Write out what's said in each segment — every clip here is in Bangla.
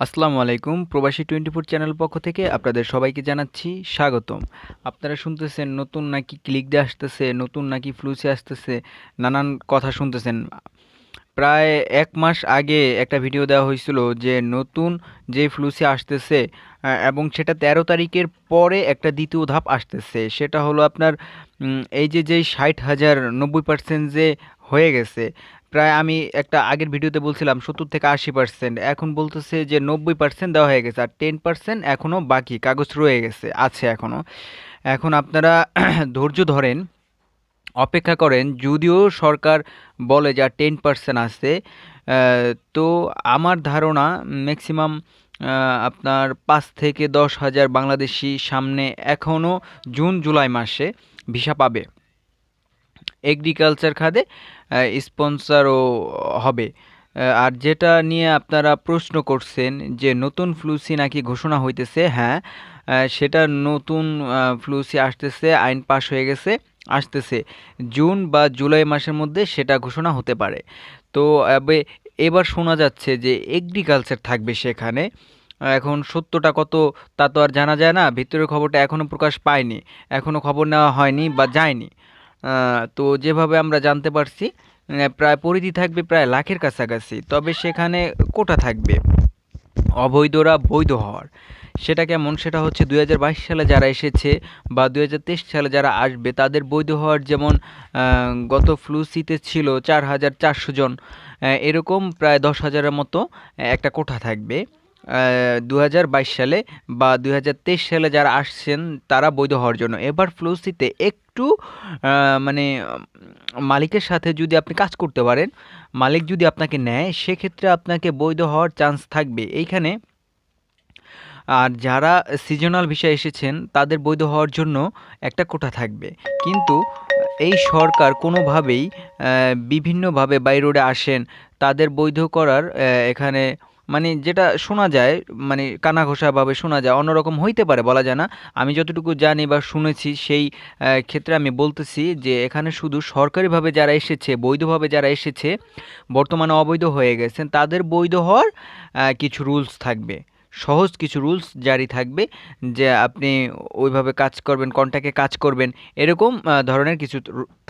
আসসালামু আলাইকুম। প্রবাসী টোয়েন্টি ফোর চ্যানেল পক্ষ থেকে আপনাদের সবাইকে জানাচ্ছি স্বাগতম। আপনারা শুনতেছেন নতুন নাকি ক্লিক দিয়ে আসতেছে, নতুন নাকি ফ্লুসে আসতেছে, নানান কথা শুনতেছেন। প্রায় এক মাস আগে একটা ভিডিও দেওয়া হয়েছিল যে নতুন যে ফ্লুসে আসতেছে এবং সেটা তেরো তারিখের পরে একটা দ্বিতীয় ধাপ আসতেছে। সেটা হলো আপনার এই যে যেই ষাট হাজার নব্বই পার্সেন্ট যে হয়ে গেছে প্রায় আমি একটা আগের ভিডিওতে বলছিলাম সত্তর থেকে আশি পার্সেন্ট এখন বলতেছে যে নব্বই পার্সেন্ট দেওয়া হয়ে গেছে আর টেন পার্সেন্ট এখনও বাকি, কাগজ রয়ে গেছে, আছে এখনও এখন আপনারা ধৈর্য ধরেন, অপেক্ষা করেন, যদিও সরকার বলে যা টেন পার্সেন্ট আছে তো আমার ধারণা ম্যাক্সিমাম আপনার পাঁচ থেকে দশ হাজার বাংলাদেশি সামনে এখনও জুন, জুলাই মাসে ভিসা পাবে। এগ্রিকালচার খাতে স্পন্সরও হবে। আর যেটা নিয়ে আপনারা প্রশ্ন করছেন যে নতুন ফ্লুসি নাকি ঘোষণা হইতেছে হ্যাঁ সেটা নতুন ফ্লুসি আসতেছে, আইন পাশ হয়ে গেছে, আসতেছে। জুন বা জুলাই মাসের মধ্যে সেটা ঘোষণা হতে পারে। তো এবার শোনা যাচ্ছে যে এগ্রিকালচার থাকবে সেখানে। এখন সত্যটা কত তা তো আর জানা যায় না, ভিতরের খবরটা এখনও প্রকাশ পায়নি এখনও খবর নেওয়া হয়নি বা যায়নি। তো যেভাবে আমরা জানতে পারছি প্রায় পরিধি থাকবে প্রায় লাখের কাছাকাছি, তবে সেখানে কোটা থাকবে অবৈধরা বৈধ হওয়ার। সেটা কেমন? সেটা হচ্ছে দু হাজার বাইশ সালে যারা এসেছে বা দু হাজার তেইশ সালে যারা আসবে, তাদের বৈধ হওয়ার যেমন গত ফ্লুসিতে ছিল চার হাজার চারশো জন এরকম প্রায় দশ হাজারের মতো একটা কোঠা থাকবে। দু হাজার বাইশ সালে বা দু হাজার তেইশ সালে যারা আসছেন, তারা বৈধ হওয়ার জন্য। এবার ফ্লুসিতে একটু মানে মালিকের সাথে যদি আপনি কাজ করতে পারেন, মালিক যদি আপনাকে নেয়, সেক্ষেত্রে আপনাকে বৈধ হওয়ার চান্স থাকবে। এইখানে, আর যারা সিজনাল ভিসা এসেছেন, তাদের বৈধ হওয়ার জন্য একটা কোটা থাকবে। কিন্তু, এই সরকার কোনোভাবেই বিভিন্নভাবে বাই রোডে আসেন, তাদের বৈধ করার এখানে মানে যেটা শোনা যায় মানে কানাঘোষাভাবে শোনা যায়, অন্যরকম হইতে পারে, বলা যায় না। আমি যতটুকু জানি বা শুনেছি, সেই ক্ষেত্রে আমি বলতেছি যে, এখানে শুধু সরকারিভাবে যারা এসেছে, বৈধভাবে যারা এসেছে, বর্তমানে অবৈধ হয়ে গেছেন, তাদের বৈধ হওয়ার কিছু রুলস থাকবে। সহজ কিছু রুলস জারি থাকবে যে, আপনি ওইভাবে কাজ করবেন, কন্ট্যাক্টে কাজ করবেন, এরকম ধরনের কিছু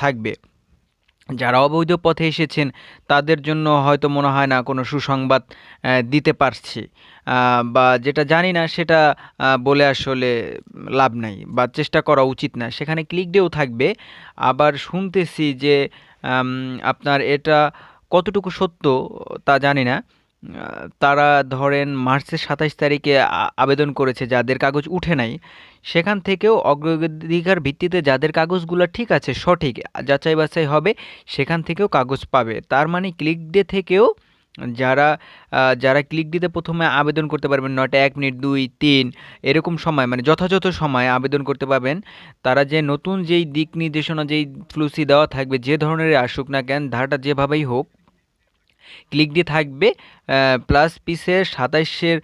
থাকবে। যারা অবৈধ পথে এসেছেন, তাদের জন্য হয়তো মনে হয় না কোনো সুসংবাদ দিতে পারছি। বা যেটা জানি না, সেটা বলে আসলে লাভ নাই বা চেষ্টা করা উচিত না। সেখানে ক্লিক দিয়েও থাকবে। আবার শুনতেছি যে আপনার এটা কতটুকু সত্য, তা জানি না। তারা ধরেন মার্চের সাতাশ তারিখে আবেদন করেছে যাদের কাগজ উঠে নাই। সেখান থেকেও অগ্রাধিকার ভিত্তিতে যাদের কাগজগুলো ঠিক আছে, সঠিক, যাচাই বাছাই হবে, সেখান থেকেও কাগজ পাবে। তার মানে ক্লিক ডে থেকেও যারা যারা ক্লিক দিতে প্রথমে আবেদন করতে পারবেন, নয়টা এক মিনিট, দুই, তিন, এরকম সময় মানে যথাযথ সময়ে আবেদন করতে পারবেন। তারা যে নতুন যেই দিক নির্দেশনা, যেই ফ্লুসি দেওয়া থাকবে, যে ধরনের আসুক না কেন, ধারাটা যেভাবেই হোক ক্লিক দিয়ে থাকবে প্লাস পিসের সাতাইশের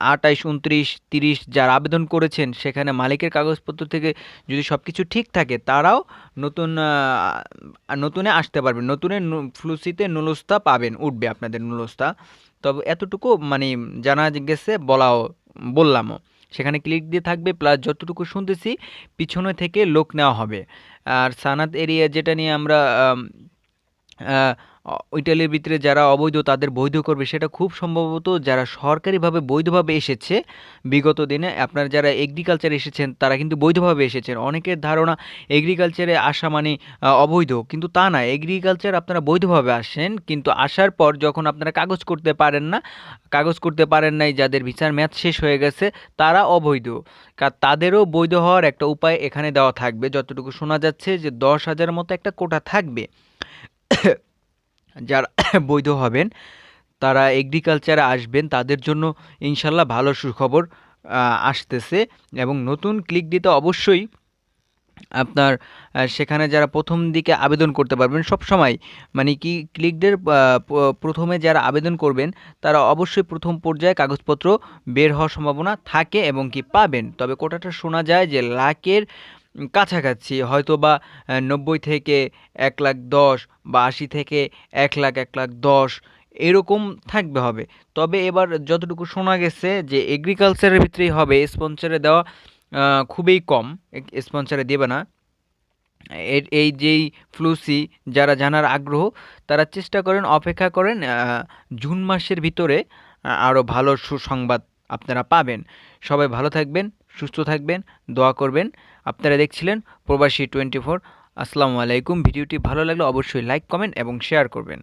আটাইশ, উনত্রিশ, তিরিশ যারা আবেদন করেছেন, সেখানে মালিকের কাগজপত্র থেকে যদি সব কিছু ঠিক থাকে, তারাও নতুন নতুনে আসতে পারবেন। নতুনের নু- ফ্লুসিতে নুলস্তা পাবেন, উঠবে আপনাদের নুলস্তা তবে এতটুকু মানে জানা গেছে, বলাও, বললামও। সেখানে ক্লিক দিয়ে থাকবে প্লাস যতটুকু শুনতেছি, পিছনে থেকে লোক নেওয়া হবে। আর সানাত এরিয়া যেটা নিয়ে আমরা ইটালির ভিতরে যারা অবৈধ তাদের বৈধ করবে সেটা খুব সম্ভবত যারা সরকারিভাবে বৈধভাবে এসেছে, বিগত দিনে আপনার যারা এগ্রিকালচার এসেছেন তারা কিন্তু বৈধভাবে এসেছেন। অনেকের ধারণা এগ্রিকালচারে আসা মানে অবৈধ, কিন্তু তা না। এগ্রিকালচার আপনারা বৈধভাবে আসেন, কিন্তু আসার পর যখন আপনারা কাগজ করতে পারেন না, কাগজ করতে পারেন নাই, যাদের ভিসার মেয়াদ শেষ হয়ে গেছে, তারা অবৈধ। তাদেরও বৈধ হওয়ার একটা উপায় এখানে দেওয়া থাকবে। যতটুকু শোনা যাচ্ছে যে দশ হাজার মতো একটা কোটা থাকবে। যারা বৈধ হবেন, তারা এগ্রিকালচারে আসবেন, তাদের জন্য ইনশাল্লাহ ভালো সুখবর আসতেছে এবং নতুন ক্লিক দিতে অবশ্যই আপনার সেখানে যারা প্রথম দিকে আবেদন করতে পারবেন, সব সময় মানে কি ক্লিকদের প্রথমে যারা আবেদন করবেন, তারা অবশ্যই প্রথম পর্যায়ে কাগজপত্র বের হওয়ার সম্ভাবনা থাকে এবং কি পাবেন। তবে কোটাটা শোনা যায় যে লাখের কাছাকাছি। হয়তো বা নব্বই থেকে এক লাখ দশ বা আশি থেকে এক লাখ এক লাখ দশ এরকম থাকবে হবে। তবে এবার যতটুকু শোনা গেছে যে এগ্রিকালচারের ভিতরেই হবে স্পন্সরে দেওয়া খুবই কম। স্পন্সরে দেবে না। এর, এই যেই ফ্লুসি যারা জানার আগ্রহ, তারা চেষ্টা করেন, অপেক্ষা করেন জুন মাসের ভিতরে আরও ভালো সুসংবাদ আপনারা পাবেন। সবাই ভালো থাকবেন। সুস্থ থাকবেন, দোয়া করবেন। আপনারা দেখছিলেন প্রবাসী টোয়েন্টি ফোর। আসসালামু আলাইকুম। ভিডিওটি ভালো লাগলে অবশ্যই লাইক, কমেন্ট এবং শেয়ার করবেন।